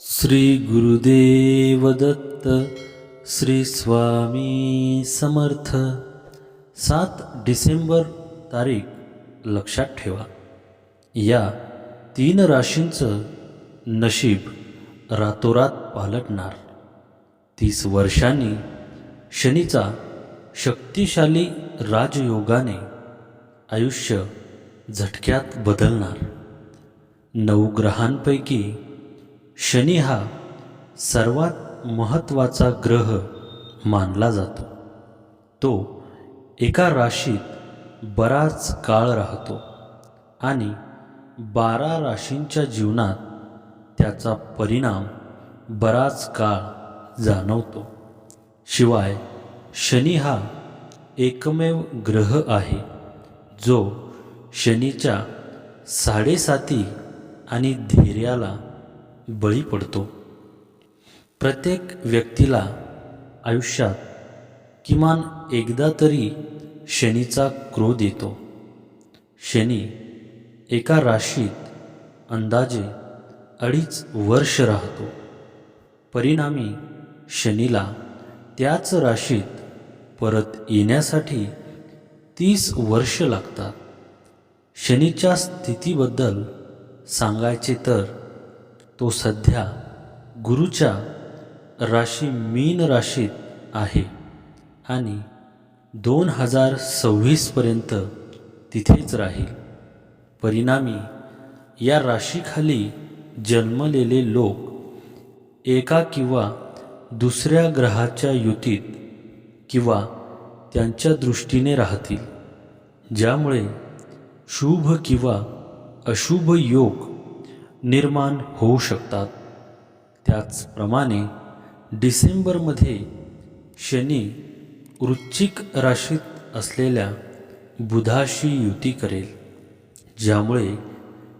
श्री गुरुदेव दत्त श्री स्वामी समर्थ. सात डिसेंबर तारीख लक्षात ठेवा. या तीन राशींचं नशीब रातोरात पालटणार. तीस वर्षांनी शनीचा शक्तिशाली राजयोगाने आयुष्य झटक्यात बदलणार. नऊ ग्रहांपैकी शनी हा सर्वात महत्त्वाचा ग्रह मानला जातो. तो एका राशीत बराच काळ राहतो आणि बारा राशींच्या जीवनात त्याचा परिणाम बराच काळ जाणवतो. शिवाय शनी हा एकमेव ग्रह आहे जो शनीच्या साडेसाती आणि धैर्याला बळी पडतो. प्रत्येक व्यक्तीला आयुष्यात किमान एकदा तरी शनीचा क्रोध येतो. शनी एका राशीत अंदाजे अडीच वर्ष राहतो. परिणामी शनीला त्याच राशीत परत येण्यासाठी तीस वर्ष लागतात. शनीच्या स्थितीबद्दल सांगायचे तर तो सध्या गुरुच्या राशी मीन राशीत आहे आणि दोन हजार सव्वीसपर्यंत तिथेच राहील. परिणामी या राशीखाली जन्मलेले लोक एका किंवा दुसऱ्या ग्रहाच्या युतीत किंवा त्यांच्या दृष्टीने राहतील ज्यामुळे शुभ किंवा अशुभ योग निर्माण होऊ शकतात. त्याचप्रमाणे डिसेंबरमध्ये शनी वृश्चिक राशीत असलेल्या बुधाशी युती करेल ज्यामुळे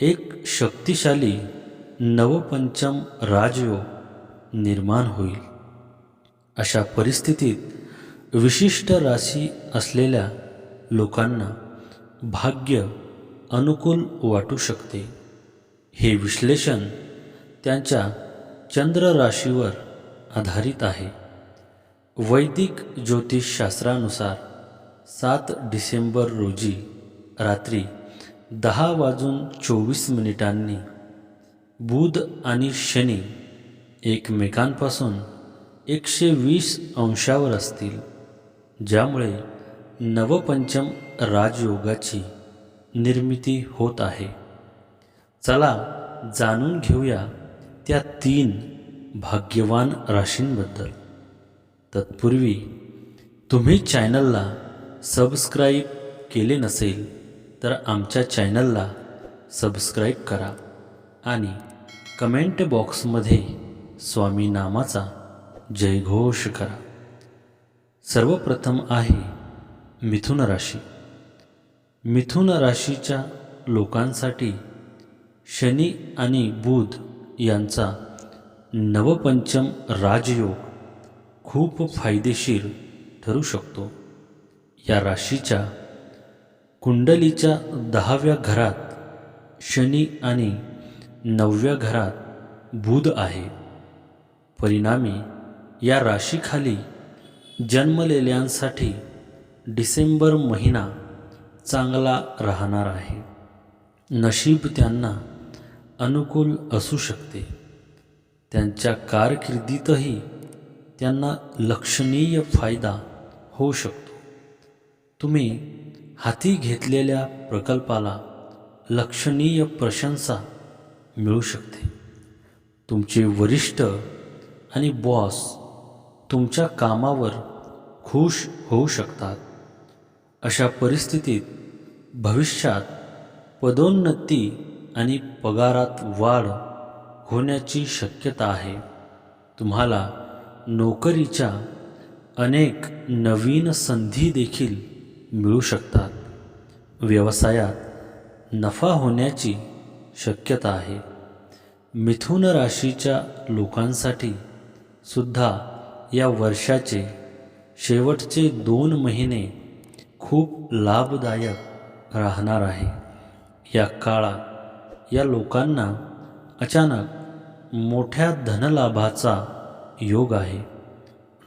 एक शक्तिशाली नवपंचम राजयोग निर्माण होईल. अशा परिस्थितीत विशिष्ट राशी असलेल्या लोकांना भाग्य अनुकूल वाटू शकते. हे विश्लेषण त्यांच्या चंद्र राशीवर आधारित आहे. वैदिक ज्योतिषशास्त्रानुसार सात डिसेंबर रोजी रात्री दहा वाजून चोवीस मिनिटांनी बुध आणि शनी एकमेकांपासून एकशे वीस अंशावर असतील ज्यामुळे नवपंचम राजयोगाची निर्मिती होत आहे. चला जाणून घेऊया त्या तीन भाग्यवान राशींबद्दल. तत्पूर्वी तुम्ही चॅनलला सबस्क्राईब केले नसेल तर आमच्या चॅनलला सबस्क्राईब करा आणि कमेंट बॉक्समध्ये स्वामी नामाचा जयघोष करा. सर्वप्रथम आहे मिथुन राशी. मिथुन राशीच्या लोकांसाठी शनी आणि बुध यांचा नवपंचम राजयोग खूप फायदेशीर ठरू शकतो. या राशीच्या कुंडलीच्या दहाव्या घरात शनी आणि नवव्या घरात बुध आहे. परिणामी या राशीखाली जन्मलेल्यांसाठी डिसेंबर महिना चांगला राहणार आहे. नशीब त्यांना अनुकूल असू शकते. त्यांच्या कारकिर्दीतही त्यांना लक्षणीय फायदा होऊ शकतो. तुम्ही हाती घेतलेल्या प्रकल्पाला लक्षणीय प्रशंसा मिळू शकते. तुमचे वरिष्ठ आणि बॉस तुमच्या कामावर खुश होऊ शकतात. अशा परिस्थितीत भविष्यात पदोन्नती आणि पगारात वाढ होण्याची शक्यता आहे. तुम्हाला नोकरीच्या अनेक नवीन संधी देखील मिळू शकतात. व्यवसायात नफा होण्याची शक्यता आहे. मिथुन राशीच्या लोकांसाठी सुद्धा या वर्षाचे शेवटचे दोन महिने खूप लाभदायक राहणार आहे. या काळात या लोकांना अचानक मोठ्या धनलाभाचा योग आहे.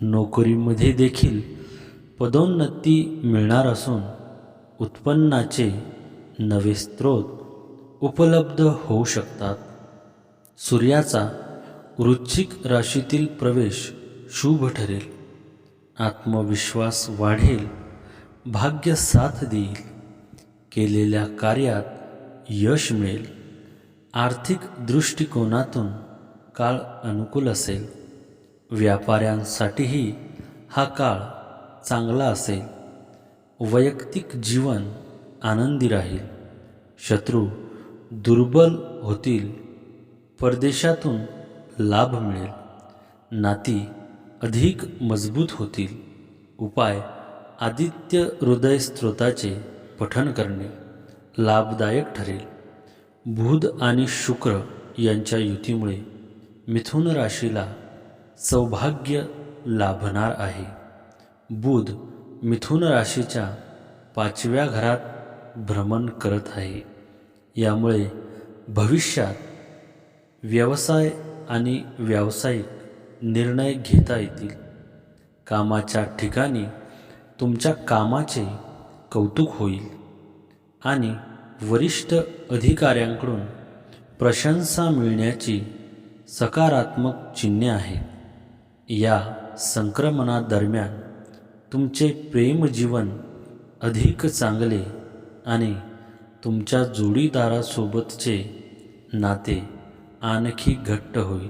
नोकरीमध्ये देखील पदोन्नती मिळणार असून उत्पन्नाचे नवे स्रोत उपलब्ध होऊ शकतात. सूर्याचा वृश्चिक राशीतील प्रवेश शुभ ठरेल. आत्मविश्वास वाढेल. भाग्य साथ देईल. केलेल्या कार्यात यश मिळेल. आर्थिक दृष्टिकोनातून काळ अनुकूल असेल. व्यापाऱ्यांसाठीही हा काळ चांगला असेल. वैयक्तिक जीवन आनंदी राहील. शत्रू दुर्बल होतील. परदेशातून लाभ मिळेल. नाती अधिक मजबूत होतील. उपाय आदित्य हृदय स्त्रोताचे पठण करणे लाभदायक ठरेल. बुध आणि शुक्र यांच्या युतीमुळे मिथुन राशीला सौभाग्य लाभणार आहे. बुध मिथुन राशीच्या पाचव्या घरात भ्रमण करत आहे. यामुळे भविष्यात व्यवसाय आणि व्यावसायिक निर्णय घेता येतील. कामाच्या ठिकाणी तुमच्या कामाचे कौतुक होईल आणि वरिष्ठ अधिकाऱ्यांकडून प्रशंसा मिळण्याची सकारात्मक चिन्हे आहे या संक्रमणादरम्यान तुमचे प्रेमजीवन अधिक चांगले आणि तुमच्या जोडीदारासोबतचे नाते आणखी घट्ट होईल.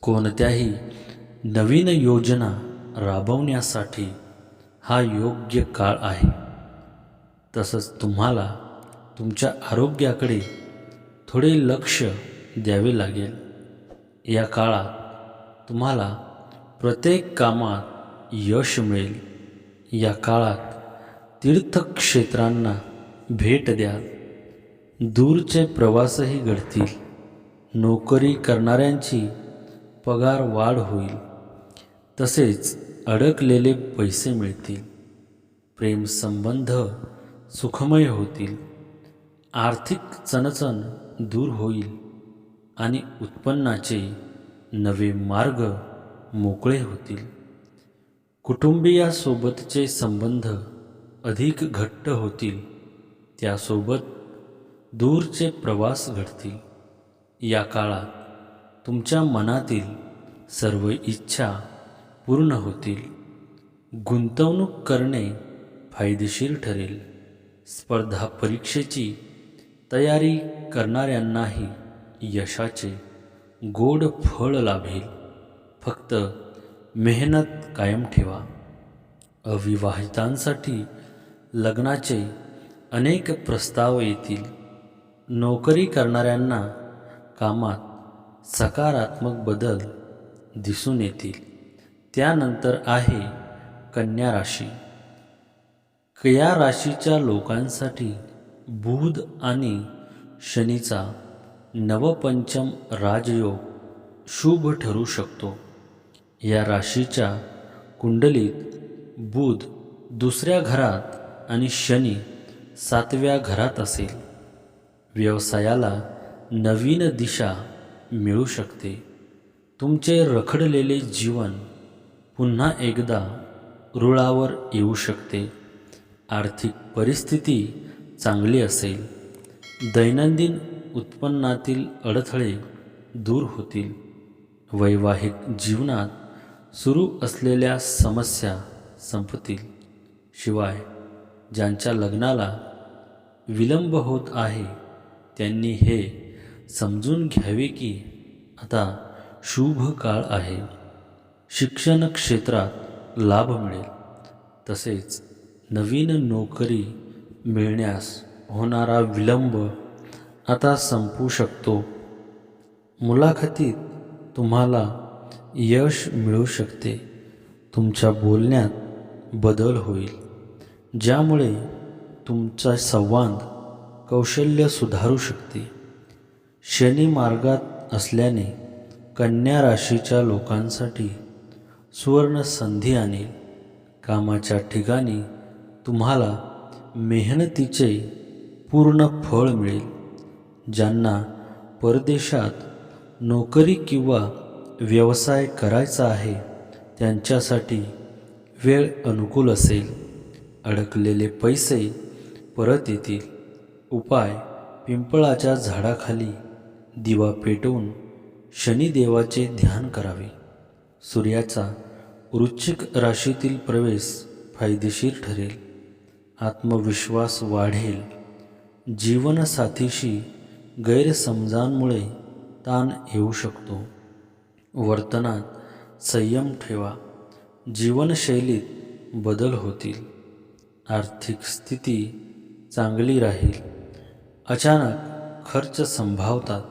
कोणत्याही नवीन योजना राबवण्यासाठी हा योग्य काळ आहे. तसंच तुम्हाला तुमच्या आरोग्याकडे थोडे लक्ष द्यावे लागेल. या काळात तुम्हाला प्रत्येक कामात यश मिळेल. या काळात तीर्थक्षेत्रांना भेट द्या दूरचे प्रवासही घडतील. नोकरी करणाऱ्यांची पगार वाढ होईल. तसेच अडकलेले पैसे मिळतील. प्रेमसंबंध सुखमय होतील. आर्थिक चणचण दूर होईल आणि उत्पन्नाचे नवे मार्ग मोकळे होतील. कुटुंबियासोबतचे संबंध अधिक घट्ट होतील. त्यासोबत दूरचे प्रवास घडतील. या काळात तुमच्या मनातील सर्व इच्छा पूर्ण होतील. गुंतवणूक करणे फायदेशीर ठरेल. स्पर्धा परीक्षेची तयारी करणाऱ्यांनाही यशाचे गोड फळ लाभेल. फक्त मेहनत कायम ठेवा. अविवाहितांसाठी लग्नाचे अनेक प्रस्ताव येतील. नोकरी करणाऱ्यांना कामात सकारात्मक बदल दिसून येतील. त्यानंतर आहे कन्या राशी. कया राशीच्या लोकांसाठी बुध आणि शनीचा नवपंचम राजयोग शुभ ठरू शकतो. या राशीच्या कुंडलीत बुध दुसऱ्या घरात आणि शनी सातव्या घरात असेल. व्यवसायाला नवीन दिशा मिळू शकते. तुमचे रखडलेले जीवन पुन्हा एकदा रुळावर येऊ शकते. आर्थिक परिस्थिती चांगली असेल. दैनंदिन उत्पन्नातील अडथळे दूर होतील. वैवाहिक जीवनात सुरू असलेल्या समस्या संपतील. शिवाय ज्यांच्या लग्नाला विलंब होत आहे त्यांनी हे समजून घ्यावे की आता शुभ काळ आहे. शिक्षण क्षेत्रात लाभ मिळेल. तसेच नवीन नोकरी मिळण्यास होणारा विलंब आता संपू शकतो. मुलाखतीत तुम्हाला यश मिळू शकते. तुमच्या बोलण्यात बदल होईल. ज्यामुळे तुमचा संवाद कौशल्य सुधारू शकते. शनी मार्गात असल्याने कन्या राशीच्या लोकांसाठी सुवर्ण संधी आणेल. कामाच्या ठिकाणी तुम्हाला मेहनतीचे पूर्ण फळ मिळेल. ज्यांना परदेशात नोकरी किंवा व्यवसाय करायचा आहे त्यांच्यासाठी वेळ अनुकूल असेल. अडकलेले पैसे परत येतील. उपाय पिंपळाच्या झाडाखाली दिवा पेटवून शनिदेवाचे ध्यान करावे. सूर्याचा वृश्चिक राशीतील प्रवेश फायदेशीर ठरेल. आत्मविश्वास वाढेल. जीवनसाथीशी गैरसमजांमुळे ताण येऊ शकतो. वर्तनात संयम ठेवा. जीवनशैलीत बदल होतील. आर्थिक स्थिती चांगली राहील. अचानक खर्च संभावतात.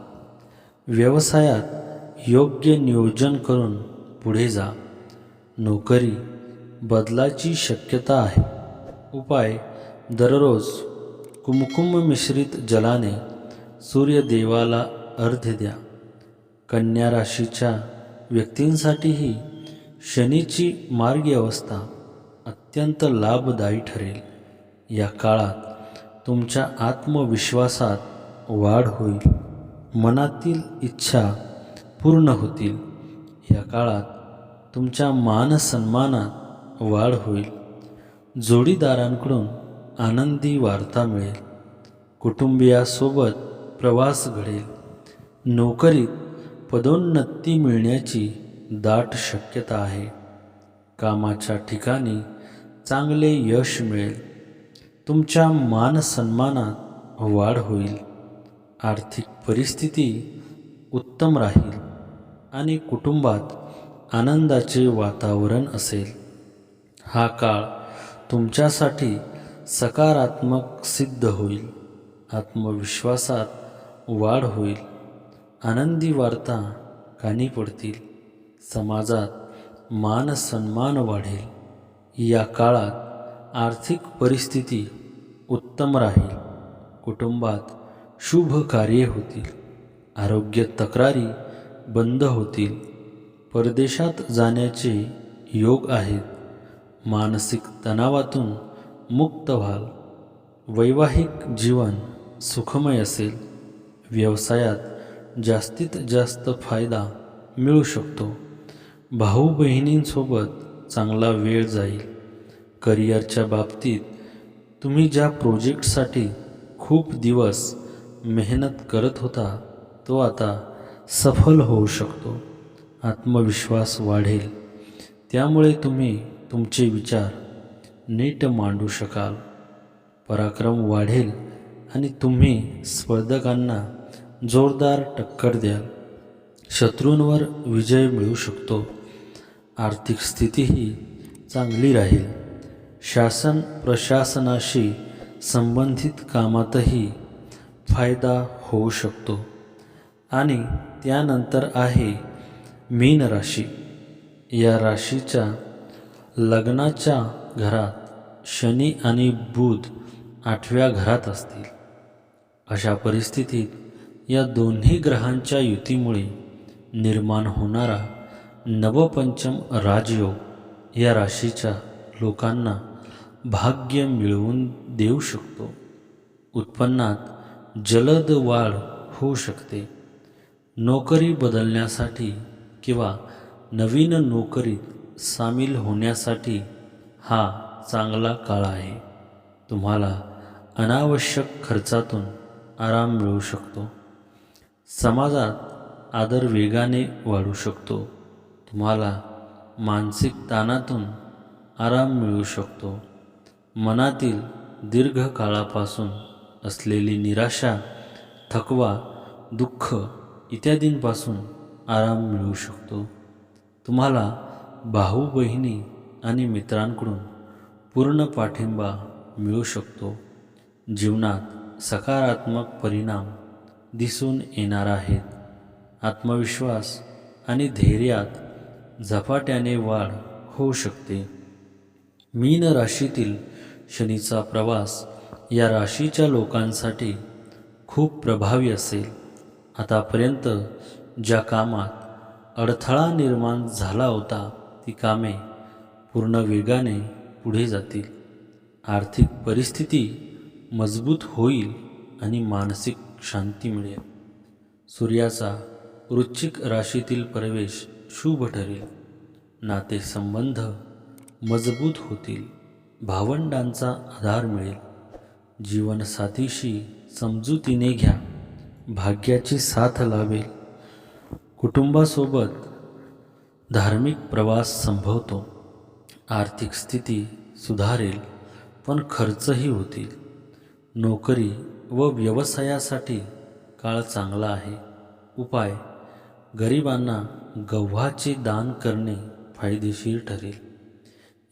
व्यवसायात योग्य नियोजन करून पुढे जा. नोकरी बदलाची शक्यता आहे. उपाय दररोज कुमकुम मिश्रित जलाने सूर्यदेवाला अर्ध्य द्या. कन्या राशीच्या व्यक्तींसाठीही शनीची मार्गी अवस्था अत्यंत लाभदायी ठरेल. या काळात तुमच्या आत्मविश्वासात वाढ होईल. मनातील इच्छा पूर्ण होतील. या काळात तुमच्या मानसन्मानात वाढ होईल. जोडीदारांकडून आनंदी वार्ता मिळेल. कुटुंबियासोबत प्रवास घडेल. नोकरीत पदोन्नती मिळण्याची दाट शक्यता आहे. कामाच्या ठिकाणी चांगले यश मिळेल. तुमच्या मानसन्मानात वाढ होईल. आर्थिक परिस्थिती उत्तम राहील आणि कुटुंबात आनंदाचे वातावरण असेल. हा काळ तुमच्यासाठी सकारात्मक सिद्ध होईल आत्मविश्वासात वाढ होईल आनंदी वार्ता कानी पडतील समाजात मान सन्मान वाढेल. या काळात आर्थिक परिस्थिती उत्तम राहील कुटुंबात शुभ कार्ये होतील आरोग्य तक्रारी बंद होतील परदेशात जाण्याचे योग आहेत. मानसिक तणावातून मुक्त व्हाल. वैवाहिक जीवन सुखमय असेल. व्यवसायात जास्तीत जास्त फायदा मिळू शकतो. भाऊ बहिणींसोबत चांगला वेळ जाईल. करिअरच्या बाबतीत तुम्ही ज्या प्रोजेक्टसाठी खूप दिवस मेहनत करत होता तो आता सफल होऊ शकतो. आत्मविश्वास वाढेल. त्यामुळे तुम्ही तुमचे विचार नीट मांडू शकाल. पराक्रम वाढेल आणि तुम्ही स्पर्धकांना जोरदार टक्कर द्याल. शत्रूंवर विजय मिळू शकतो. आर्थिक स्थितीही चांगली राहील. शासन प्रशासनाशी संबंधित कामातही फायदा होऊ शकतो. आणि त्यानंतर आहे मीन राशी. या राशीच्या लग्नाच्या घरात शनी आणि बुध आठव्या घरात असतील. अशा परिस्थितीत या दोन्ही ग्रहांच्या युतीमुळे निर्माण होणारा नवपंचम राजयोग या राशीच्या लोकांना भाग्य मिळवून देऊ शकतो. उत्पन्नात जलद वाढ होऊ शकते. नोकरी बदलण्यासाठी किंवा नवीन नोकरीत सामील होण्यासाठी हा चांगला काळ आहे. तुम्हाला अनावश्यक खर्चातून आराम मिळू शकतो. समाजात आदर वेगाने वाढू शकतो. तुम्हाला मानसिक ताणातून आराम मिळू शकतो. मनातील दीर्घकाळापासून असलेली निराशा थकवा दुःख इत्यादींपासून आराम मिळू शकतो. तुम्हाला भाऊ बहिणी आणि मित्रांकडून पूर्ण पाठिंबा मिळू शकतो. जीवनात सकारात्मक परिणाम दिसून येणार आहेत. आत्मविश्वास आणि धैर्यात झपाट्याने वाढ होऊ शकते. मीन राशीतील शनीचा प्रवास या राशीच्या लोकांसाठी खूप प्रभावी असेल. आतापर्यंत ज्या कामात अडथळा निर्माण झाला होता ती कामे पूर्ण वेगाने पुढे जातील. आर्थिक परिस्थिती मजबूत होईल आणि मानसिक शांती मिळेल. सूर्याचा वृश्चिक राशीतील प्रवेश शुभ ठरेल. नातेसंबंध मजबूत होतील. भावंडांचा आधार मिळेल. जीवनसाथीशी समजुतीने घ्या. भाग्याची साथ लावेल कुटुंबासोबत धार्मिक प्रवास संभवतो. आर्थिक स्थिती सुधारेल पण खर्चही होतील. नोकरी व व्यवसायासाठी काळ चांगला आहे. उपाय गरिबांना गव्हाचे दान करणे फायदेशीर ठरेल.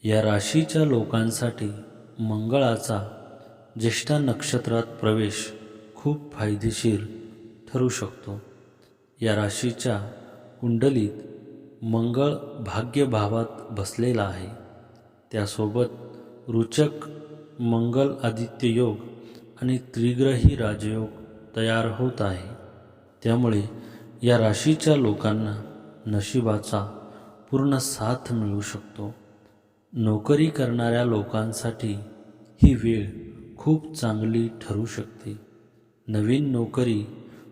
या राशीच्या लोकांसाठी मंगळाचा ज्येष्ठा नक्षत्रात प्रवेश खूप फायदेशीर ठरू शकतो. या राशीच्या कुंडलीत मंगळ भाग्यभावात बसलेला आहे. त्यासोबत रुचक मंगल आदित्य योग आणि त्रिग्रही राजयोग तयार होत आहे. त्यामुळे या राशीच्या लोकांना नशिबाचा पूर्ण साथ मिळू शकतो. नोकरी करणाऱ्या लोकांसाठी ही वेळ खूप चांगली ठरू शकते. नवीन नोकरी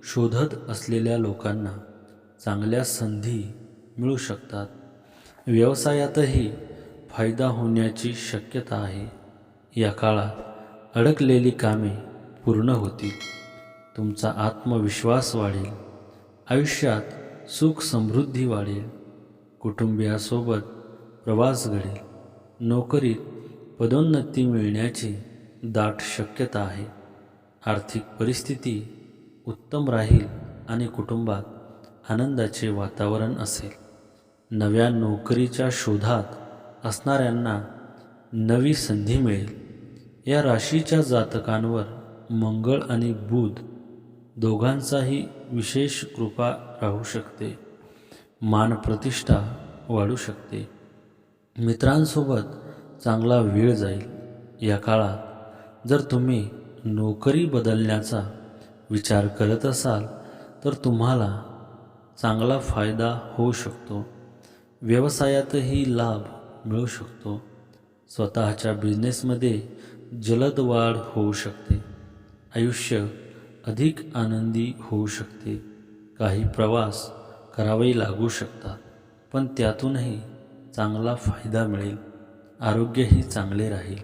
शोधत असलेल्या लोकांना चांगल्या संधी मिळू शकतात. व्यवसायातही फायदा होण्याची शक्यता आहे. या काळात अडकलेली कामे पूर्ण होतील. तुमचा आत्मविश्वास वाढेल. आयुष्यात सुख समृद्धी वाढेल. कुटुंबियासोबत प्रवास घडेल. नोकरीत पदोन्नती मिळण्याची दाट शक्यता आहे. आर्थिक परिस्थिती उत्तम राहील आणि कुटुंबात आनंदाचे वातावरण असेल. नव्या नोकरीच्या शोधात असणाऱ्यांना नवी संधी मिळेल. या राशीच्या जातकांवर मंगळ आणि बुध दोघांचाही विशेष कृपा राहू शकते. मानप्रतिष्ठा वाढू शकते. मित्रांसोबत चांगला वेळ जाईल. या काळात जर तुम्ही नोकरी बदलण्याचा विचार करत असाल तर तुम्हाला चांगला फायदा होऊ शकतो. व्यवसायातही लाभ मिळू शकतो. स्वतःच्या बिझनेसमध्ये जलद वाढ होऊ शकते. आयुष्य अधिक आनंदी होऊ शकते. काही प्रवास करावे लागू शकतात पण त्यातूनही चांगला फायदा मिळेल. आरोग्यही चांगले राहील.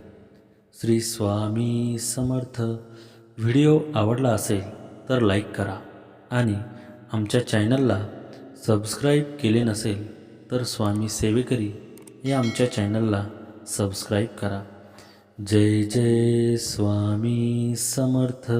श्री स्वामी समर्थ. व्हिडिओ आवडला असेल तर लाईक करा आणि आमच्या चॅनलला सबस्क्राईब केले नसेल तर स्वामी सेवेकरी या आमच्या चॅनलला सबस्क्राईब करा. जय जय स्वामी समर्थ.